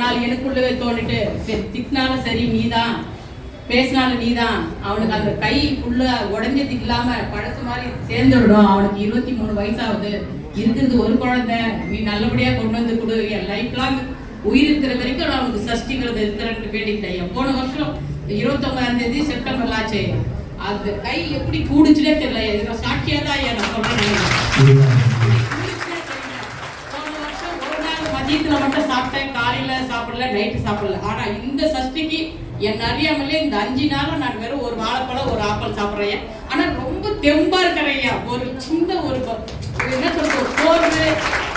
நாள் எனக்குள்ளவே தோணிட்டு சரி திட்டினாலும் சரி நீதான். பேசினாலும் நீதான். அவனுக்கு அந்த கை உள்ள உடஞ்சதுக்கு இல்லாம பழசு மாதிரி சேர்ந்துவிடும் அவனுக்கு இருபத்தி மூணு வயசாகுது. இருக்கிறது ஒரு குழந்தை. நீ நல்லபடியா கொண்டு வந்து கொடு. என் லைஃப் லாங் உயிர் இருக்கிற வரைக்கும் நான் அவனுக்கு சஷ்டிங்கிறது இருக்கிறேன்னு வேண்டிக்கிட்டேன். போன வருஷம் இருபத்தொன்பதாம் தேதி செப்டம்பர் ஆச்சு. அந்த கை எப்படி கூடுச்சுனே தெரியல. சாட்சியா தான் ஐயா நான் சொல்றேன் போன வருஷம் ஒரு நாள் மதியத்துல மட்டும் சாப்பிட்டேன் காலையில சாப்பிடல நைட்டு சாப்பிடல. ஆனா இந்த சஷ்டிக்கு என் அறியாமலே இந்த அஞ்சு நாளும் நான் வெறும் ஒரு வாழைப்பழம் ஒரு ஆப்பிள் சாப்பிட்றேன். ஆனா ரொம்ப தெம்பா இருக்கிறையா ஒரு சின்ன ஒரு என்ன சொல்றது சோர்வு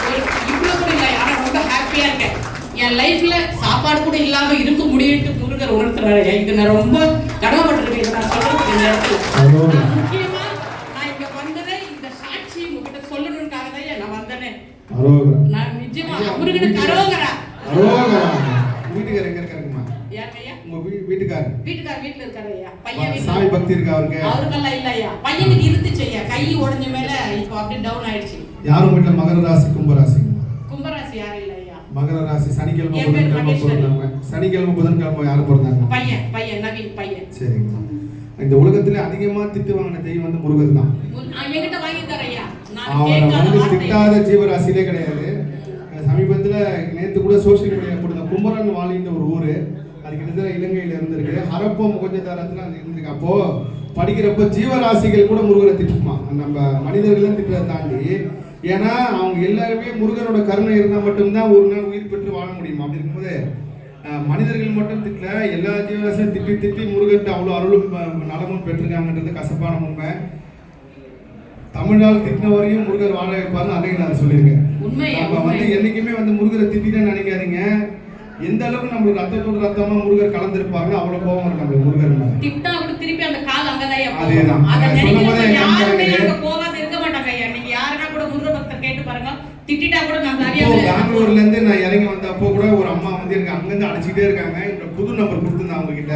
ஒரு இவ்வளவு கூட இல்லை. ஆனா ரொம்ப ஹாப்பியா இருக்கேன். என் லைஃப்ல சாப்பாடு கூட இல்லாம இருக்க முடியும்ட்டு முருகர் உணர்த்துறாரு இது நான் ரொம்ப கடமைப்பட்டிருக்கேன். இதை நான் சொல்றதுக்கு இந்த இடத்துல. நான் முக்கியமா நான் இங்க வந்ததே இந்த சாட்சி உங்ககிட்ட சொல்லணும்னுக்காக தான் நான் வந்தேனே. நான் நிஜமா அரோகரா அரோகரா. வீட்டுக்காரர் எங்க இருக்காருங்கம்மா? உங்க வீட்டுக்காரர் வீட்டுக்கார. வீட்டுல இருக்காரு ஐயா. பையன் சாமி பக்தி இருக்கா அவருக்கு? அவருக்கெல்லாம் இல்ல ஐயா. பையனுக்கு இருந்துச்சு ஐயா. கை உடைஞ்ச மேல இப்போ அப்படியே டவுன் ஆயிடுச்சு. யாரும் வீட்டுல மகர ராசி கும்ப ராசிங்கம்மா கும்பராசி யாரும் இல்ல ஐயா. மகர ராசி சனிக்கிழமை புதன்கிழமை மகேஸ்வரி. பிறந்தவங்க சனிக்கிழமை புதன்கிழமை யாரும் பிறந்தாங்க? பையன் பையன் நவீன் பையன். சரிங்கம்மா. இந்த உலகத்துல அதிகமா திட்டு வாங்கின தெய்வம் வந்து முருகர் தான். அவரை வந்து திட்டாத ஜீவராசிலே கிடையாது. சமீபத்தில் நேற்று கூட சோசியல் மீடியா போட்டு குமரன் வாலின்ற ஒரு ஊர். அது கிட்டத்தட்ட இலங்கையில் இருந்திருக்கு. கொஞ்ச தரத்தில் அது இருந்திருக்கு. அப்போது படிக்கிறப்ப ஜீவராசிகள் கூட முருகரை திட்டுமா? நம்ம மனிதர்களும் திட்டத்தை தாண்டி. ஏன்னா அவங்க எல்லாருமே முருகனோட கருணை இருந்தால் மட்டும்தான் ஒரு நாள் உயிர் பெற்று வாழ முடியும்? அப்படி இருக்கும்போது மனிதர்கள் மட்டும் திட்டல. எல்லா ஜீவராசியும் திட்டி திட்டி முருகன் அவ்வளோ அருளும் நலமும் பெற்றிருக்காங்கன்றது கசப்பான உண்மை. தமிழ்நாள் திட்டின வரையும் முருகர் வாழ வைப்பாருன்னு அதையும் நான் சொல்லியிருக்கேன். நம்ம. வந்து என்னைக்குமே வந்து முருகரை திட்டிட்டே நினைக்காதீங்க. எந்த அளவுக்கு நம்ம ரத்தத்தோட ரத்தமா முருகர் கலந்திருப்பாருன்னு அவ்வளவு கோபம் இருக்கு நம்ம முருகர் திட்டா கூட திருப்பி அந்த கால் அங்கதான். அதேதான். யாருமே. அங்க போகாத இருக்க மாட்டாங்க ஐயா. நீங்க யாருன்னா கூட முருக பக்தர் கேட்டு பாருங்க. திட்டிட்டா கூட நம்ம பெங்களூர்ல இருந்து நான் இறங்கி வந்தப்போ கூட ஒரு அம்மா வந்து எனக்கு அங்கிருந்து அழைச்சிட்டே இருக்காங்க. இந்த புது நம்பர் கொடுத்துருந்தேன் அவங்க கிட்ட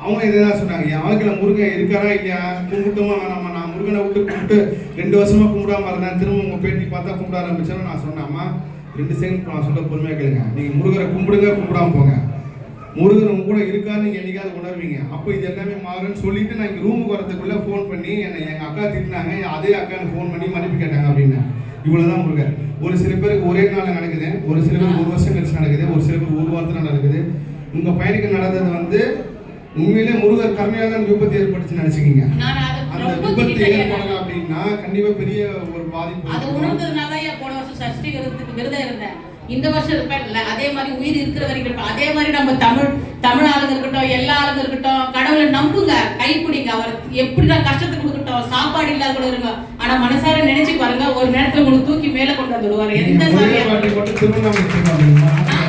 அவங்க இதுதான் சொன்னாங்க. என் வாழ்க்கையில முருகன் இருக்காரா இல்லையா? கும்பிட்டுமா வேணாமா முருகனை விட்டு கும்பிட்டு ரெண்டு வருஷமா கும்பிடாம இருந்தேன் திரும்ப உங்க பேட்டி பார்த்தா கும்பிட ஆரம்பிச்சாலும் நான் சொன்னேன் அம்மா ரெண்டு செகண்ட் நான் சொல்ல பொறுமையா கேளுங்க. நீங்க முருகரை கும்பிடுங்க கும்பிடாம போங்க. முருகன் உங்க கூட இருக்கான்னு நீங்க என்னைக்காவது உணர்வீங்க. அப்போ இது எல்லாமே மாறும்னு சொல்லிட்டு நான் இங்க ரூமுக்கு வரதுக்குள்ள ஃபோன் பண்ணி என்னை எங்க அக்கா திட்டினாங்க அதே அக்கான்னு ஃபோன் பண்ணி மன்னிப்பு கேட்டாங்க அப்படின்னு. இவ்வளவுதான் முருகர். ஒரு சில பேருக்கு ஒரே நாள் நடக்குது ஒரு சில பேருக்கு ஒரு வருஷம் கழிச்சு நடக்குது ஒரு சில பேர் ஒரு வாரத்தில் நடக்குது. உங்க பையனுக்கு நடந்தது வந்து உண்மையிலே முருகர் கருமையாக தான் விபத்து ஏற்பட்டுச்சுன்னு நினைச்சுக்கீங்க. விபத்து. ஏற்படல அப்படின்னா கண்டிப்பா பெரிய ஒரு பாதிப்பு அதை. உணர்ந்ததுனால போன வருஷம் சஷ்டி விரதத்துக்கு விரதம் இருந்தேன் இந்த வருஷம் இருப்பேன் இல்ல. அதே மாதிரி உயிர் இருக்கிற வரைக்கும் இருப்பேன். அதே மாதிரி நம்ம தமிழ் தமிழ் ஆளுங்க இருக்கட்டும் எல்லா ஆளுங்க இருக்கட்டும் கடவுளை நம்புங்க கைப்பிடிங்க அவர் எப்படிதான் கஷ்டத்தை கொடுக்கட்டும் சாப்பாடு இல்லாத கூட இருங்க. ஆனா மனசார நினைச்சு பாருங்க ஒரு நேரத்துல உங்களுக்கு தூக்கி மேல கொண்டு வந்துடுவாரு. எந்த நீங்க ஒரே சாமியா